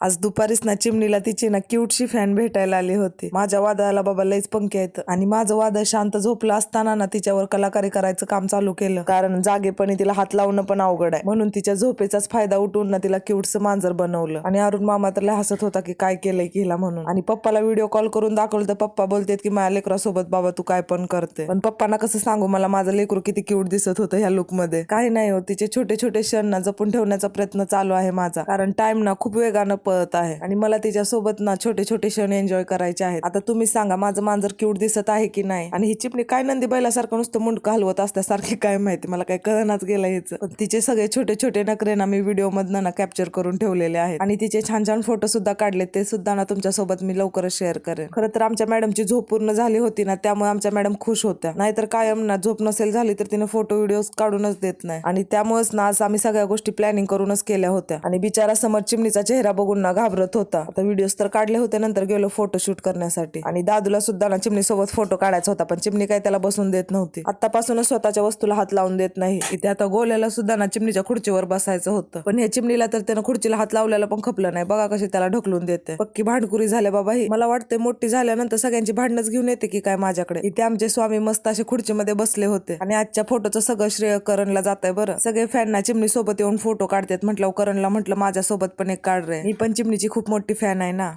आज दुपारीच ना चिमणीला तिची ना क्यूटशी फॅन भेटायला आली होती. माझ्या वादळाला बाबा लईच पंखे आहेत. आणि माझं वादळ शांत झोपलं असताना ना तिच्यावर कलाकारी करायचं काम चालू केलं. कारण जागेपणी तिला हात लावणं पण अवघड आहे. म्हणून तिच्या झोपेचाच फायदा उठून ना तिला क्यूटचं मांजर बनवलं. आणि अरुण मामा तर हसत होता की काय केलंय की हिला म्हणून. आणि पप्पाला व्हिडिओ कॉल करून दाखवलं तर पप्पा बोलतेत की माझ्या लेकरासोबत बाबा तू काय पण करते. पण पप्पाना कसं सांगू मला माझं लेकरू किती क्यूट दिसत होतं ह्या लुकमध्ये. काही नाही हो तिचे छोटे छोटे क्षण ना जपून ठेवण्याचा प्रयत्न चालू आहे माझा. कारण टाइम ना खूप वेगानं पळत आहे. आणि मला तिच्यासोबत ना छोटे छोटे क्षण एन्जॉय करायचे आहेत. आता तुम्ही सांगा माझं मांजर क्यूट दिसत आहे की नाही? आणि ही चिपणी काय नंदी बैलासारखं नुसतं मुंडकं हलवत असल्यासारखी काय माहिती? मला काय कळनाच गेलं याचं पण तिचे सगळे छोटे छोटे नखरे ना मी व्हिडिओ मधनं ना कॅप्चर करून ठेवलेले आहेत. आणि तिचे छान छान फोटो सुद्धा काढले ते सुद्धा ना तुमच्यासोबत मी लवकरच शेअर करेन. खरं तर आमच्या मॅडमची झोप पूर्ण झाली होती ना त्यामुळे आमच्या मॅडम खुश होत्या. नाहीतर कायम ना झोप नसेल झाली तर तिने फोटो व्हिडिओ काढूनच देत नाही. आणि त्यामुळेच ना आज आम्ही सगळ्या गोष्टी प्लॅनिंग करूनच केल्या होत्या. आणि बिचारा समोर चिमणीचा चेहरा बघून पुन्हा घाबरत होता. आता व्हिडिओज तर काढले होते नंतर गेलो फोटो शूट करण्यासाठी. आणि दादूला सुद्धा ना चिमणी सोबत फोटो काढायचा होता पण चिमणी काय त्याला बसून देत नव्हती. आतापासूनच स्वतःच्या वस्तूला हात लावून देत नाही. इथे आता गोल्याला सुद्धा ना चिमणीच्या खुर्चीवर बसायचं होतं. पण हे चिमणीला तर त्यानं खुर्चीला हात लावलेला पण खपलं नाही. बघा कशी त्याला ढकलून देते. पक्की भांडकुरी झाल्या बाबा ही. मला वाटते मोठी झाल्यानंतर सगळ्यांची भांडणच घेऊन येते की काय माझ्याकडे. इथे आमचे स्वामी मस्त असे खुर्चीमध्ये बसले होते. आणि आजच्या फोटोचं सगळं श्रेय करणला जात आहे बरं. सगळे फॅन ना चिमणी सोबत येऊन फोटो काढतात. म्हटलं करणला म्हटलं माझ्यासोबत पण एक काढ रे. मी पण चिमणीची खूप मोठी फॅन आहे ना.